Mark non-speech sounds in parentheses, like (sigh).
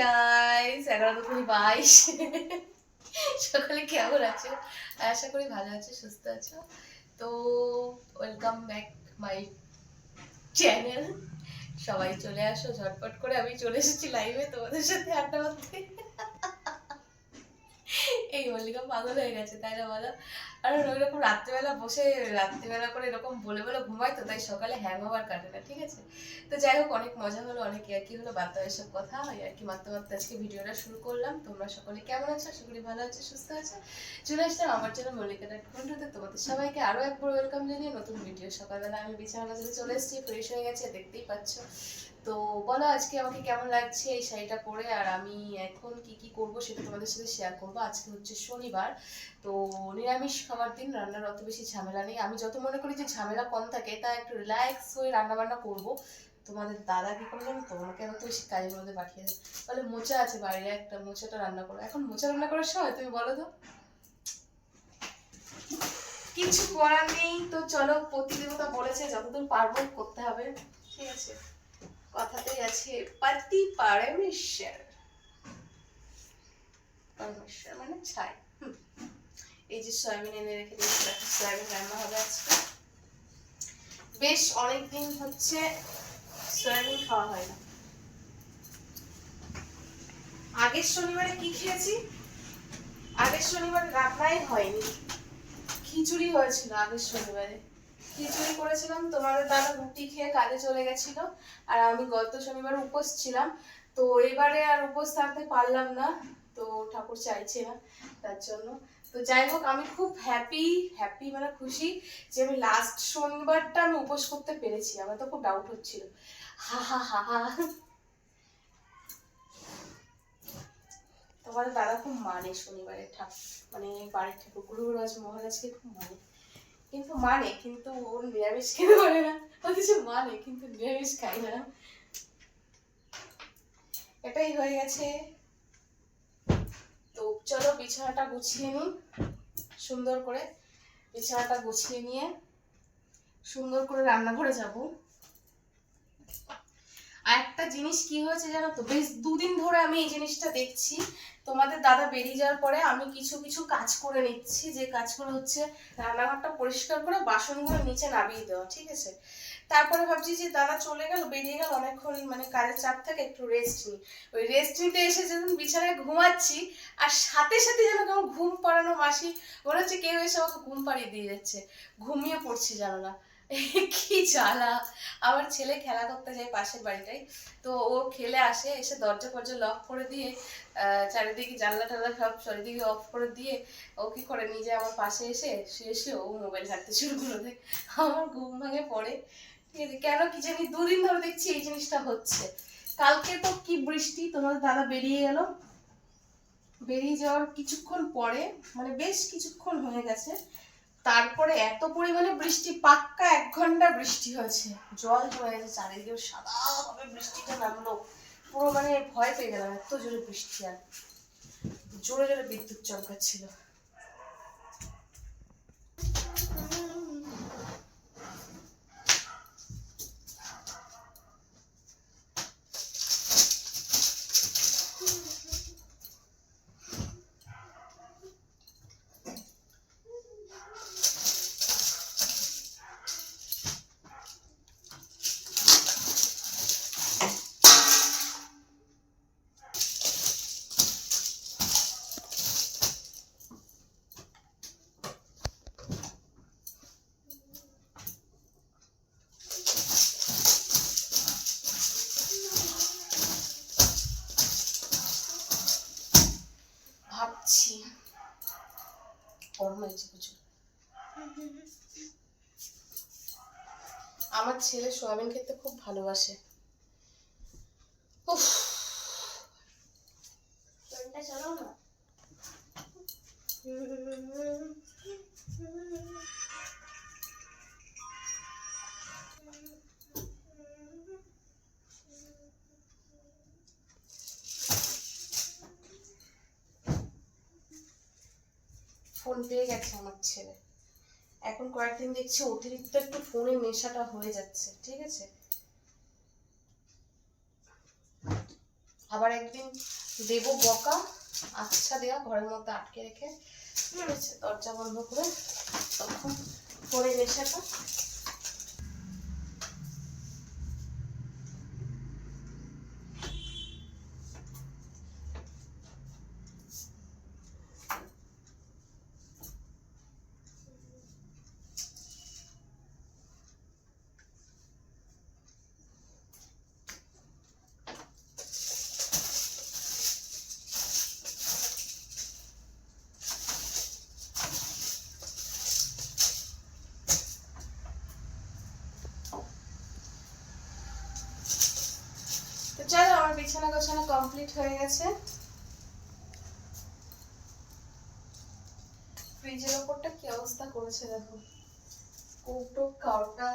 Guys এগারো কুড়ি বাইশ। সকালে কেমন আছো? আশা করি ভালো আছো, সুস্থ আছো। তো ওয়েলকাম ব্যাক মাই চ্যানেল সবাই চলে আসো, ঝটপট করে আমি চলে এসেছি লাইভে তোমাদের সাথে আড্ডা মারতে। এই মল্লিকা পাগল হয়ে গেছে, তাই না বলো? আর ওইরকম রাত্রিবেলা বসে, রাত্রিবেলা করে এরকম বলে বলে ঘুমাই তো, তাই সকালে হ্যাং ওভার কাটে না, ঠিক আছে? তো যাই হোক, অনেক মজা হলো, অনেক ইয়ার্কি হলো বার্তা এসব কথা হয়, আর কি মারতে মারতে আজকে ভিডিওটা শুরু করলাম। তোমরা সকলে কেমন আছো? আশা করি ভালো আছো, সুস্থ আছো। চলে আসলাম আমার চ্যানেল মল্লিকা ডাট কন্ট্রোতে তোমাদের সবাইকে আরও একবার ওয়েলকাম জানিয়ে নতুন ভিডিও সকালবেলা আমি বিছানা বাজারে চলে এসেছি ফ্রেশ হয়ে গেছে, দেখতেই পাচ্ছ। তো বলো আজকে আমাকে কেমন লাগছে এই শাড়িটা পরে? আর আমি এখন কি কি করব সেটা তোমাদের সাথে শেয়ার করব। আজকে হচ্ছে শনিবার, তো নিরামিষ খাবার দিন, রান্নার অত বেশি ঝামেলা নেই। আমি যত মনে করি যে ঝামেলা কম থাকে, তা একটু রিল্যাক্স হয়ে রান্না বান্না করব। তোমাদের দাদা কি করে জানো তোমাকে এত বেশি কাজের মধ্যে পাঠিয়ে দেয়। বলে, মোচা আছে বাইরে একটা, মোচাটা রান্না করো। এখন মোচা রান্না করার সময় তুমি বলো তো। কিছু করার নেই। তো চলো, প্রতিদেবতা বলেছে, যতদূর পারব করতে হবে। ঠিক আছে। কথাতেই আছে, পতি পারমেশ্বর। পারমেশ্বর মানে ছাই। এই যে সয়াবিন এনে রেখে দিয়েছি সয়াবিন রান্না হবে আজকে। বেশ অনেকদিন হচ্ছে সয়াবিন খাওয়া হয় না। আগের শনিবারে কি খেয়েছি? আগের শনিবারে রান্নাই হয়নি। খিচুড়ি হয়েছিল আগের শনিবারে। খিচুড়ি করেছিলাম, তোমাদের দাদা রুটি খেয়ে কাজে চলে গেছিল আর আমি গত শনিবার উপোস ছিলাম। তো এবারে আর উপোস থাকতে পারলাম না, তো ঠাকুর চাইছে না তার জন্য। তো যাই হোক, আমি খুব হ্যাপি হ্যাপি মানে খুশি যে আমি লাস্ট শনিবারটা আমি উপোস করতে পেরেছি, আমার তো খুব ডাউট হচ্ছিল। হা হা হা হা। তোমাদের দাদা খুব মানে শনিবারের ঠাকুর মানে বাড়ির ঠাকুর, গুরুরাজ মহারাজকে খুব মানে। কিন্তু মানে কিন্তু ওর নিরামিষ খেতে পারে না। ও কিছু মানে কিন্তু নিরামিষ খাই না। এটাই হয়ে গেছে। তো চলো বিছানাটা গুছিয়ে নিই, সুন্দর করে। বিছানাটা গুছিয়ে নিয়ে সুন্দর করে রান্না রান্নাঘরে যাব। আর একটা জিনিস কি হয়েছে জানো তো? বেশ দুদিন ধরে আমি এই জিনিসটা দেখছি। তোমাদের দাদা বেরিয়ে যাওয়ার পরে আমি কিছু কিছু কাজ করে নিচ্ছি। যে কাজগুলো হচ্ছে রান্নাঘরটা পরিষ্কার করে বাসনগুলো নিচে নামিয়ে দেওয়া, ঠিক আছে? তারপরে ভাবছি যে দাদা চলে গেল, বেরিয়ে গেল, অনেকক্ষণ মানে কাজের চাপ থাকে, একটু রেস্ট নিই। ওই রেস্ট নিতে এসে যখন বিছানায় ঘুমাচ্ছি, আর সাথে সাথে যেন কেমন ঘুম পাড়ানো মাসি, মনে হচ্ছে কেউ এসে আমাকে ঘুম পাড়িয়ে দিয়ে যাচ্ছে। ঘুমিয়ে পড়ছি জানো না। (laughs) কি জ্বালা। আমার ছেলে খেলা করতে যায় পাশের বাড়িটাই তো ও খেলে আসে, এসে দরজা ফরজা লক করে দিয়ে চারিদিকে জানলা টানলা সব চারিদিকে অফ করে দিয়ে, ও কি করে নিজে আমার পাশে এসে শুয়ে শুয়ে ও মোবাইল ঘাটতে শুরু করে দেয়। আমার ঘুম ভাঙে পড়ে। কেন কি জানি দুদিন ধরে দেখছি এই জিনিসটা হচ্ছে। কালকে তো কি বৃষ্টি, তোমার দাদা বেরিয়ে গেল। বেরিয়ে যাওয়ার কিছুক্ষণ পরে মানে বেশ কিছুক্ষণ হয়ে গেছে। তারপরে এত পরিমাণে বৃষ্টি, পাক্কা এক ঘণ্টা বৃষ্টি হয়েছে। জল জমে গেছে চারিদিকে সাদাভাবে বৃষ্টিটা নামলো। পুরো মানে ভয় পেয়ে গেলাম, এত জোরে বৃষ্টি আর জোরে জোরে বিদ্যুৎ চমকাচ্ছিল। ভাবছি গরম হয়েছে প্রচুর। আমার ছেলে সোয়াবিন খেতে খুব ভালোবাসে। উফ। চালাও না। ফোন পেয়ে গেছে আমার ছেলে। এখন কয়েকদিন দেখছি অতিরিক্ত একটু ফোনে নেশাটা হয়ে যাচ্ছে, ঠিক আছে? আবার একদিন দেব বকা আচ্ছা দেওয়া, ঘরের মধ্যে আটকে রেখে দরজা বন্ধ করে, তখন ফোনে নেশাটা চলো, আমার বিছানা গোছানো কমপ্লিট হয়ে গেছে। ফ্রিজের ওপরটা কি অবস্থা করেছে দেখো। কৌটো, কাউটা